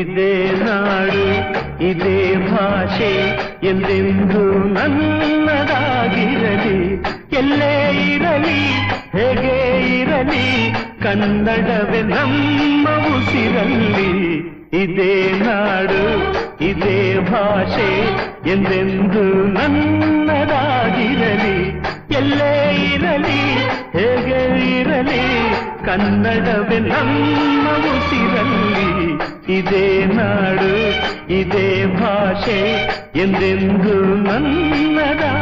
ഇതേ നാട് ഇതേ ഭാഷ എന്തെന്തു നന്നതാകിരലി എല്ലേ ഇരലി ഹെഗേ ഇരലി കന്നടവേ നമ്മ ഉസിരല്ലി ഇതേ നാട് ഇതേ ഭാഷ എന്തെന്തു നന്നതാകിരലി എല്ലേ ഇരലി ഹെഗേ ഇരലി കന്നടവേ നമ്മ ഇതേ നാട് ഇതേ ഭാഷ എന്തെങ്കിലും നന്നതാ